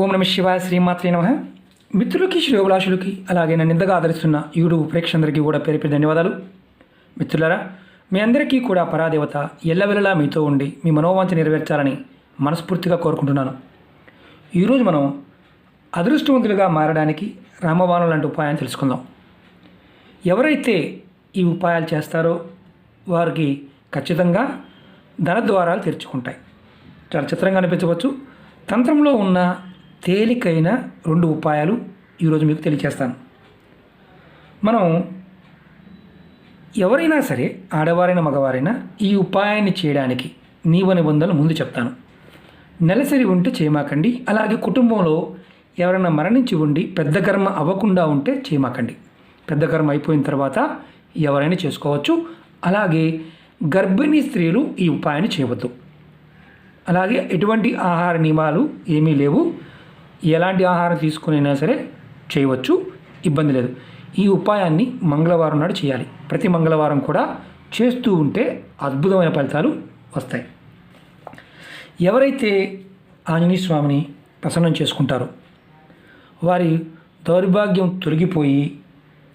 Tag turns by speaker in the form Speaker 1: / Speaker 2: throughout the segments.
Speaker 1: ఓం నమ శివాయ శ్రీమాత్రే నమ. మిత్రులకి శ్రేయోభిలాషులకి అలాగే నన్ను ఇంతగా ఆదరిస్తున్న యూట్యూబ్ ప్రేక్షకులందరికీ కూడా పేరు పేరు ధన్యవాదాలు. మిత్రులరా మీ అందరికీ కూడా పరాదేవత ఎల్లవెల్లలా మీతో ఉండి మీ మనోవాంఛ నెరవేర్చాలని మనస్ఫూర్తిగా కోరుకుంటున్నాను. ఈరోజు మనం అదృష్టవంతులుగా మారడానికి రామబాణం లాంటి ఉపాయాన్ని తెలుసుకుందాం. ఎవరైతే ఈ ఉపాయాలు చేస్తారో వారికి ఖచ్చితంగా ధన ద్వారాలు తెరుచుకుంటాయి. చాలా చిత్రంగా అనిపించవచ్చు. తంత్రంలో ఉన్న తేలికైన రెండు ఉపాయాలు ఈరోజు మీకు తెలియచేస్తాను. మనం ఎవరైనా సరే ఆడవారైనా మగవారైనా ఈ ఉపాయాన్ని చేయడానికి నీవ నిబంధనలు ముందు చెప్తాను. నెలసరి ఉంటే చేయమాకండి అలాగే కుటుంబంలో ఎవరైనా మరణించి ఉండి పెద్ద కర్మ అవ్వకుండా ఉంటే చేయమాకండి. పెద్ద కర్మ అయిపోయిన తర్వాత ఎవరైనా చేసుకోవచ్చు అలాగే గర్భిణీ స్త్రీలు ఈ ఉపాయాన్ని చేయవద్దు. అలాగే ఎటువంటి ఆహార నియమాలు ఏమీ లేవు. ఎలాంటి ఆహారం తీసుకునైనా సరే చేయవచ్చు. ఇబ్బంది లేదు. ఈ ఉపాయాన్ని మంగళవారం నాడు చేయాలి. ప్రతి మంగళవారం కూడా చేస్తూ ఉంటే అద్భుతమైన ఫలితాలు వస్తాయి. ఎవరైతే ఆంజనేయ స్వామిని ప్రసన్నం చేసుకుంటారో వారి దౌర్భాగ్యం తొలగిపోయి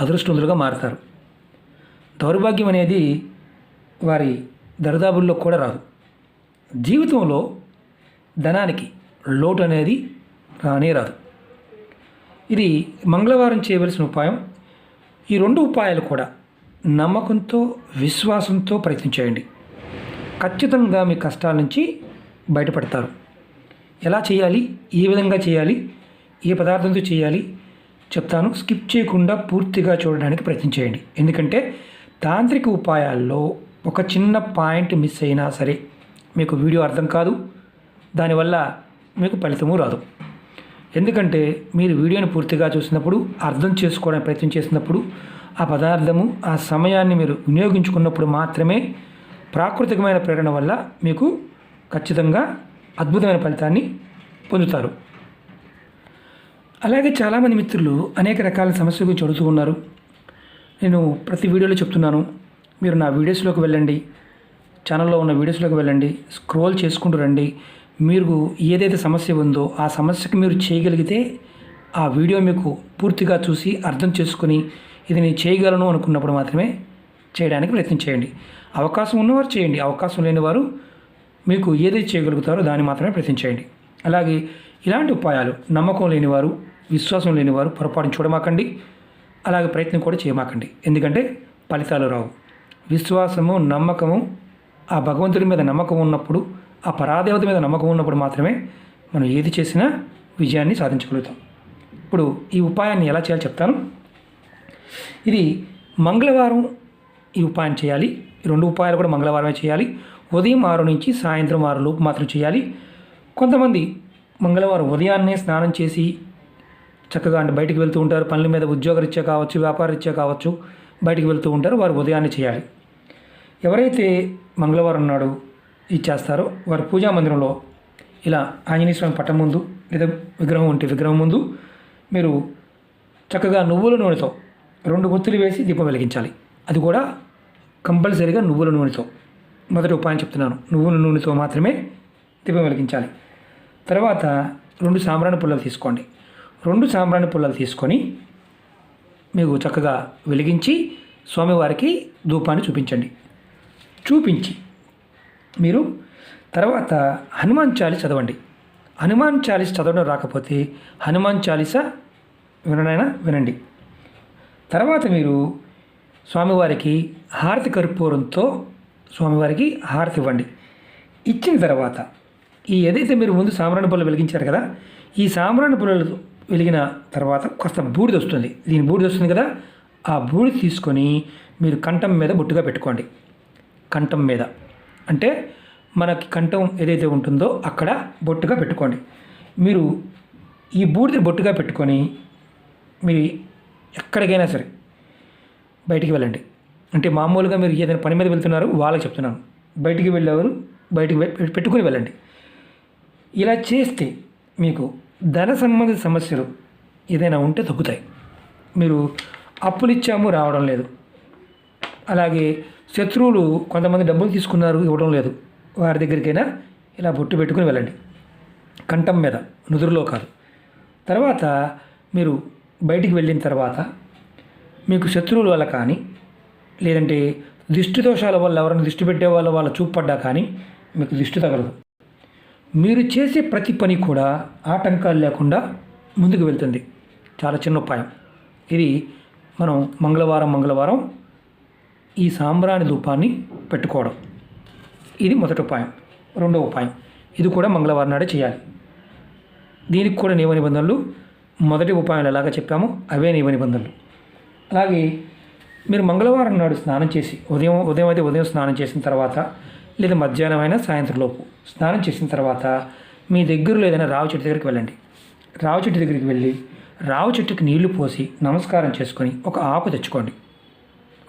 Speaker 1: అదృష్టవంతులుగా మారుతారు. దౌర్భాగ్యం అనేది వారి దరిదాపుల్లో కూడా రాదు. జీవితంలో ధనానికి లోటు అనేది రానే రాదు. ఇది మంగళవారం చేయవలసిన ఉపాయం. ఈ రెండు ఉపాయాలు కూడా నమ్మకంతో విశ్వాసంతో ప్రయత్నించేయండి ఖచ్చితంగా మీ కష్టాల నుంచి బయటపడతారు. ఎలా చేయాలి? ఏ విధంగా చేయాలి? ఏ పదార్థంతో చేయాలి? చెప్తాను. స్కిప్ చేయకుండా పూర్తిగా చూడడానికి ప్రయత్నించేయండి ఎందుకంటే తాంత్రిక ఉపాయాల్లో ఒక చిన్న పాయింట్ మిస్ అయినా సరే మీకు వీడియో అర్థం కాదు. దానివల్ల మీకు ఫలితము రాదు. ఎందుకంటే మీరు వీడియోని పూర్తిగా చూసినప్పుడు అర్థం చేసుకోవడానికి ప్రయత్నం చేసినప్పుడు ఆ పదార్థము ఆ సమయాన్ని మీరు వినియోగించుకున్నప్పుడు మాత్రమే ప్రాకృతికమైన ప్రేరణ వల్ల మీకు ఖచ్చితంగా అద్భుతమైన ఫలితాన్ని పొందుతారు. అలాగే చాలామంది మిత్రులు అనేక రకాల సమస్యల గురించి అడుగుతూ ఉన్నారు. నేను ప్రతి వీడియోలో చెప్తున్నాను మీరు నా వీడియోస్లోకి వెళ్ళండి ఛానల్లో ఉన్న వీడియోస్లోకి వెళ్ళండి స్క్రోల్ చేసుకుంటూ రండి మీరు ఏదైతే సమస్య ఉందో ఆ సమస్యకు మీరు చేయగలిగితే ఆ వీడియో మీకు పూర్తిగా చూసి అర్థం చేసుకుని ఇది నేను చేయగలను అనుకున్నప్పుడు మాత్రమే చేయడానికి ప్రయత్నం చేయండి. అవకాశం ఉన్నవారు చేయండి. అవకాశం లేని వారు మీకు ఏదైతే చేయగలుగుతారో దాన్ని మాత్రమే ప్రయత్నం చేయండి. అలాగే ఇలాంటి ఉపాయాలు నమ్మకం లేనివారు విశ్వాసం లేనివారు పొరపాటును చూడమాకండి. అలాగే ప్రయత్నం కూడా చేయమాకండి. ఎందుకంటే ఫలితాలు రావు. విశ్వాసము నమ్మకము ఆ భగవంతుడి మీద నమ్మకం ఉన్నప్పుడు ఆ పరాదేవత మీద నమ్మకం ఉన్నప్పుడు మాత్రమే మనం ఏది చేసినా విజయాన్ని సాధించగలుగుతాం. ఇప్పుడు ఈ ఉపాయాన్ని ఎలా చేయాలో చెప్తాను. ఇది మంగళవారం ఈ ఉపాయం చేయాలి. ఈ రెండు ఉపాయాలు కూడా మంగళవారమే చేయాలి. ఉదయం ఆరు నుంచి సాయంత్రం ఆరు లోపు మాత్రం చేయాలి. కొంతమంది మంగళవారం ఉదయాన్నే స్నానం చేసి చక్కగా అంటే బయటికి వెళ్తూ ఉంటారు. పనుల మీద ఉద్యోగరీత్యా కావచ్చు వ్యాపారరీత్యా కావచ్చు బయటికి వెళ్తూ ఉంటారు. వారు ఉదయాన్నే చేయాలి. ఎవరైతే మంగళవారం నాడు ఇచ్చేస్తారు. వారి పూజా మందిరంలో ఇలా ఆంజనేయ స్వామి పట్టం ముందు లేదా విగ్రహం ఉంటే విగ్రహం ముందు మీరు చక్కగా నువ్వుల నూనెతో రెండు గుర్తులు వేసి దీపం వెలిగించాలి. అది కూడా కంపల్సరీగా నువ్వుల నూనెతో. మొదటి ఉపాయం చెప్తున్నాను. నువ్వుల నూనెతో మాత్రమే దీపం వెలిగించాలి. తర్వాత రెండు సాంబ్రాణి పుల్లలు తీసుకోండి. రెండు సాంబ్రాణి పుల్లలు తీసుకొని మీకు చక్కగా వెలిగించి స్వామివారికి ధూపాన్ని చూపించండి. చూపించి మీరు తర్వాత హనుమాన్ చాలీస్ చదవండి. హనుమాన్ చాలీస్ చదవడం రాకపోతే హనుమాన్ చాలీస వినడైనా వినండి. తర్వాత మీరు స్వామివారికి హారతి కర్పూరంతో స్వామివారికి హారతి ఇవ్వండి. ఇచ్చిన తర్వాత ఈ ఏదైతే మీరు ముందు సాంబ్రాణి పుల్ల వెలిగించారు కదా ఈ సాంబ్రాణి పుల్లలు వెలిగిన తర్వాత కాస్త బూడిద వస్తుంది. దీని బూడిద వస్తుంది కదా ఆ బూడిద తీసుకొని మీరు కంఠం మీద బొట్టుగా పెట్టుకోండి. కంఠం మీద. అంటే మనకి కంఠం ఏదైతే ఉంటుందో అక్కడ బొట్టుగా పెట్టుకోండి. మీరు ఈ బూడిద బొట్టుగా పెట్టుకొని మీరు ఎక్కడికైనా సరే బయటికి వెళ్ళండి. అంటే మామూలుగా మీరు ఏదైనా పని మీద వెళ్తున్నారు వాళ్ళకి చెప్తున్నాను. బయటికి వెళ్ళేవారు బయటికి పెట్టుకుని వెళ్ళండి. ఇలా చేస్తే మీకు ధన సంబంధిత సమస్యలు ఏదైనా ఉంటే తగ్గుతాయి. మీరు అప్పులు ఇచ్చాము రావడం లేదు. అలాగే శత్రువులు కొంతమంది డబ్బులు తీసుకున్నారు ఇవ్వడం లేదు. వారి దగ్గరికైనా ఇలా బొట్టు పెట్టుకుని వెళ్ళండి. కంఠం మీద నుదురులో కాదు. తర్వాత మీరు బయటికి వెళ్ళిన తర్వాత మీకు శత్రువుల వల్ల కానీ లేదంటే దిష్టి దోషాల వల్ల ఎవరైనా దిష్టి పెట్టే వాళ్ళ వాళ్ళ చూపు పడ్డా కానీ మీకు దిష్టి తగలదు. మీరు చేసే ప్రతి పని కూడా ఆటంకాలు లేకుండా ముందుకు వెళ్తుంది. చాలా చిన్న ఉపాయం. ఇది మనం మంగళవారం మంగళవారం ఈ సాంబ్రాణి ధూపాన్ని పెట్టుకోవడం. ఇది మొదటి ఉపాయం. రెండో ఉపాయం. ఇది కూడా మంగళవారం నాడే చేయాలి. దీనికి కూడా నియమ నిబంధనలు. మొదటి ఉపాయాలు ఎలాగ చెప్పామో అవే నియమ నిబంధనలు. అలాగే మీరు మంగళవారం నాడు స్నానం చేసి ఉదయం ఉదయం అయితే ఉదయం స్నానం చేసిన తర్వాత లేదా మధ్యాహ్నం అయినా సాయంత్రం లోపు స్నానం చేసిన తర్వాత మీ దగ్గరలో ఏదైనా రావు చెట్టు దగ్గరికి వెళ్ళండి. రావు చెట్టు దగ్గరికి వెళ్ళి రావు చెట్టుకి నీళ్ళు పోసి నమస్కారం చేసుకొని ఒక ఆకు తెచ్చుకోండి.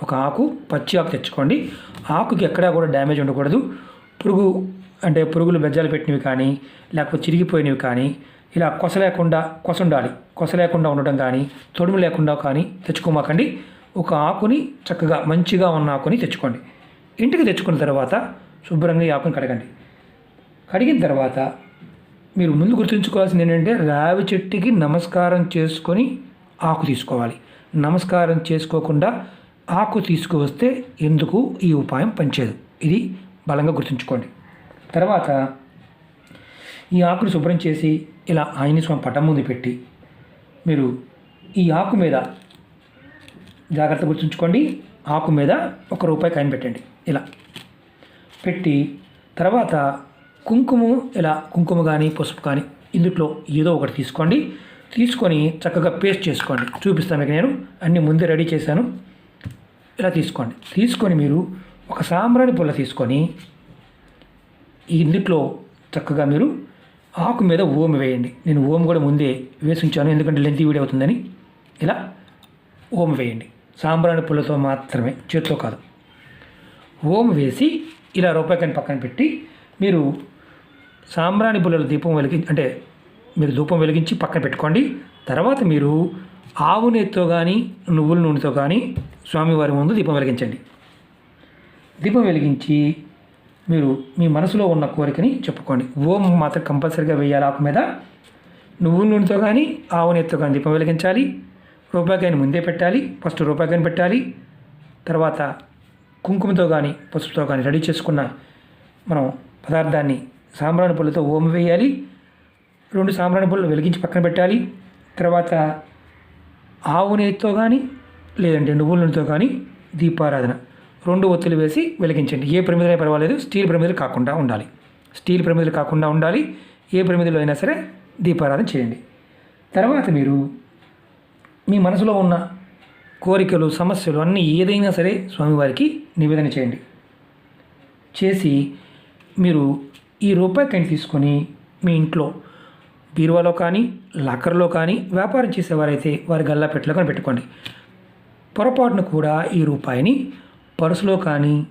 Speaker 1: ఒక ఆకు పచ్చి ఆకు తెచ్చుకోండి. ఆకుకి ఎక్కడా కూడా డ్యామేజ్ ఉండకూడదు. పురుగు అంటే పురుగులు బెజ్జాలు పెట్టినవి కానీ లేకపోతే చిరిగిపోయినవి కానీ ఇలా కొస లేకుండా కొస ఉండాలి. కొస లేకుండా ఉండటం కానీ తొడుము లేకుండా కానీ తెచ్చుకోమాకండి. ఒక ఆకుని చక్కగా మంచిగా ఉన్న ఆకుని తెచ్చుకోండి. ఇంటికి తెచ్చుకున్న తర్వాత శుభ్రంగా ఈ ఆకుని కడగండి. కడిగిన తర్వాత మీరు ముందు గుర్తుంచుకోవాల్సింది ఏంటంటే రావి చెట్టుకి నమస్కారం చేసుకొని ఆకు తీసుకోవాలి. నమస్కారం చేసుకోకుండా ఆకు తీసుకువస్తే ఎందుకు ఈ ఉపాయం పనిచేయదు? ఇది బలంగా గుర్తుంచుకోండి. తర్వాత ఈ ఆకును శుభ్రం చేసి ఇలా ఆంజనేయ స్వామి పటం ముందు పెట్టి మీరు ఈ ఆకు మీద జాగ్రత్త గుర్తుంచుకోండి. ఆకు మీద ఒక రూపాయి కాయిన్ పెట్టండి. ఇలా పెట్టి తర్వాత కుంకుమ ఇలా కుంకుమ కానీ పసుపు కానీ ఇందులో ఏదో ఒకటి తీసుకోండి. తీసుకొని చక్కగా పేస్ట్ చేసుకోండి. చూపిస్తాను మీకు నేను. అన్నీ ముందే రెడీ చేశాను. ఇలా తీసుకోండి. తీసుకొని మీరు ఒక సాంబ్రాణి పుల్ల తీసుకొని ఈ ఇందుట్లో చక్కగా మీరు ఆకు మీద ఓం వేయండి. నేను ఓం కూడా ముందే వేసి ఉంచాను ఎందుకంటే లెంత్ వీడియో అవుతుందని ఇలా ఓం వేయండి. సాంబ్రాణి పుల్లతో మాత్రమే చేతితో కాదు. ఓం వేసి ఇలా రూపాయికాయని పక్కన పెట్టి మీరు సాంబ్రాణి పుల్లల దీపం వెలిగి అంటే మీరు ధూపం వెలిగించి పక్కన పెట్టుకోండి. తర్వాత మీరు ఆవు నెత్తితో కానీ నువ్వుల నూనెతో కానీ స్వామివారి ముందు దీపం వెలిగించండి. దీపం వెలిగించి మీరు మీ మనసులో ఉన్న కోరికని చెప్పుకోండి. ఓం మాత్రం కంపల్సరీగా వేయాలి ఆకు మీద. నువ్వుల నూనెతో కానీ ఆవు నెత్తితో కానీ దీపం వెలిగించాలి. రూపాయికాయని ముందే పెట్టాలి. ఫస్ట్ రూపాయికాయని పెట్టాలి. తర్వాత కుంకుమతో కానీ పసుపుతో కానీ రెడీ చేసుకున్న మనం పదార్థాన్ని సాంబ్రాణి పళ్ళతో ఓం వేయాలి. రెండు సాంబ్రాణి పళ్ళు వెలిగించి పక్కన పెట్టాలి. తర్వాత ఆవు నెయ్యితో కానీ లేదంటే నువ్వుల నూనెతో కానీ దీపారాధన. రెండు ఒత్తులు వేసి వెలిగించండి. ఏ ప్రమిదలే పర్వాలేదు స్టీల్ ప్రమిదలు కాకుండా ఉండాలి. స్టీల్ ప్రమిదలు కాకుండా ఉండాలి. ఏ ప్రమిదలో అయినా సరే దీపారాధన చేయండి. తర్వాత మీరు మీ మనసులో ఉన్న కోరికలు సమస్యలు అన్నీ ఏదైనా సరే స్వామివారికి నివేదన చేయండి. చేసి మీరు ఈ రూపాయి కాయిన్ తీసుకొని మీ ఇంట్లో బీరువాలో కానీ లాకర్లో కానీ వ్యాపారం చేసేవారైతే వారి గల్లా పెట్టలో కానీ పెట్టుకోండి పొరపాటును కూడా ఈ రూపాయిని పర్సులో కానీ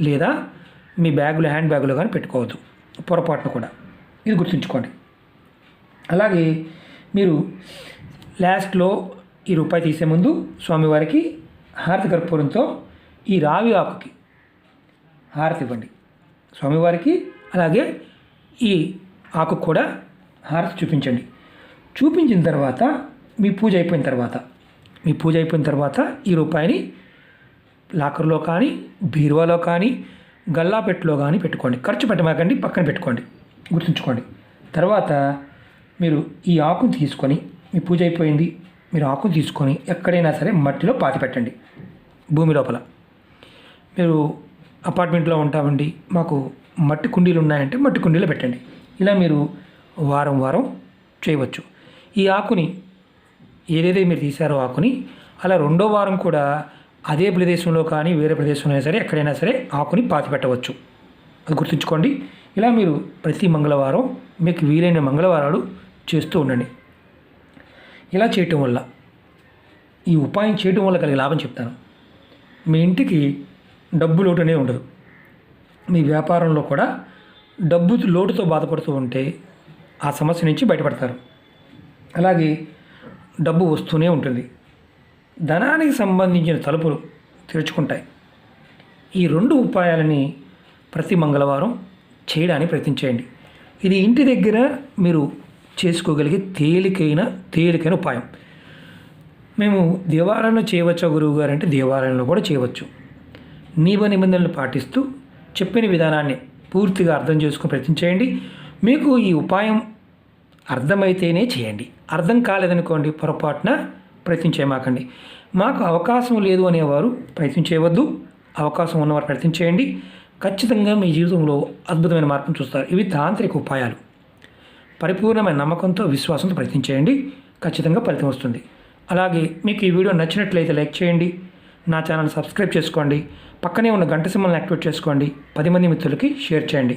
Speaker 1: లేదా మీ బ్యాగులో హ్యాండ్ బ్యాగులో కానీ పెట్టుకోవద్దు. పొరపాటును కూడా. ఇది గుర్తుంచుకోండి. అలాగే మీరు లాస్ట్లో ఈ రూపాయి తీసే ముందు స్వామివారికి హారతి కర్పూరంతో ఈ రావి ఆకుకి హారతి ఇవ్వండి. స్వామివారికి అలాగే ఈ ఆకు కూడా హారతి చూపించండి. చూపించిన తర్వాత మీ పూజ అయిపోయిన తర్వాత మీ పూజ అయిపోయిన తర్వాత ఈ రూపాయిని లాకర్లో కానీ బీరువాలో కానీ గల్లాపెట్టులో కానీ పెట్టుకోండి. ఖర్చు పెట్టమాకండి పక్కన పెట్టుకోండి. గుర్తుంచుకోండి. తర్వాత మీరు ఈ ఆకును తీసుకొని మీ పూజ అయిపోయింది మీరు ఆకును తీసుకొని ఎక్కడైనా సరే మట్టిలో పాతి పెట్టండి. భూమి లోపల. మీరు అపార్ట్మెంట్లో ఉంటామండి మాకు మట్టి కుండీలు ఉన్నాయంటే మట్టి కుండీలో పెట్టండి. ఇలా మీరు వారం వారం చేయవచ్చు. ఈ ఆకుని ఏదైతే మీరు తీశారో ఆకుని అలా రెండో వారం కూడా అదే ప్రదేశంలో కానీ వేరే ప్రదేశంలో సరే ఎక్కడైనా సరే ఆకుని పాతి పెట్టవచ్చు అది గుర్తుంచుకోండి. ఇలా మీరు ప్రతి మంగళవారం మీకు వీలైన మంగళవారాలు చేస్తూ ఉండండి. ఇలా చేయటం వల్ల ఈ ఉపాయం చేయటం వల్ల కలిగే లాభం చెప్తాను. మీ ఇంటికి డబ్బు లోటు అనేది ఉండదు. మీ వ్యాపారంలో కూడా డబ్బు లోటుతో బాధపడుతూ ఉంటే ఆ సమస్య నుంచి బయటపడతారు. అలాగే డబ్బు వస్తూనే ఉంటుంది. ధనానికి సంబంధించిన తలుపులు తెరుచుకుంటాయి. ఈ రెండు ఉపాయాలని ప్రతి మంగళవారం చేయడానికి ప్రయత్నించేయండి ఇది ఇంటి దగ్గర మీరు చేసుకోగలిగే తేలికైన తేలికైన ఉపాయం. మేము దేవాలయంలో చేయవచ్చా గురువు గారు అంటే దేవాలయంలో కూడా చేయవచ్చు. నియమ నిబంధనలు పాటిస్తూ చెప్పిన విధానాన్ని పూర్తిగా అర్థం చేసుకుని ప్రయత్నించేయండి మీకు ఈ ఉపాయం అర్థమైతేనే చేయండి. అర్థం కాలేదనుకోండి పొరపాటున ప్రయత్నం చేయమాకండి మాకు అవకాశం లేదు అనేవారు ప్రయత్నం చేయవద్దు. అవకాశం ఉన్నవారు ప్రయత్నం చేయండి. ఖచ్చితంగా మీ జీవితంలో అద్భుతమైన మార్పును చూస్తారు. ఇవి తాంత్రిక ఉపాయాలు. పరిపూర్ణమైన నమ్మకంతో విశ్వాసంతో ప్రయత్నం చేయండి. ఖచ్చితంగా ఫలితం వస్తుంది. అలాగే మీకు ఈ వీడియో నచ్చినట్లయితే లైక్ చేయండి. నా ఛానల్ సబ్స్క్రైబ్ చేసుకోండి. పక్కనే ఉన్న గంట సింహల్ని యాక్టివేట్ చేసుకోండి. పది మంది మిత్రులకి షేర్ చేయండి.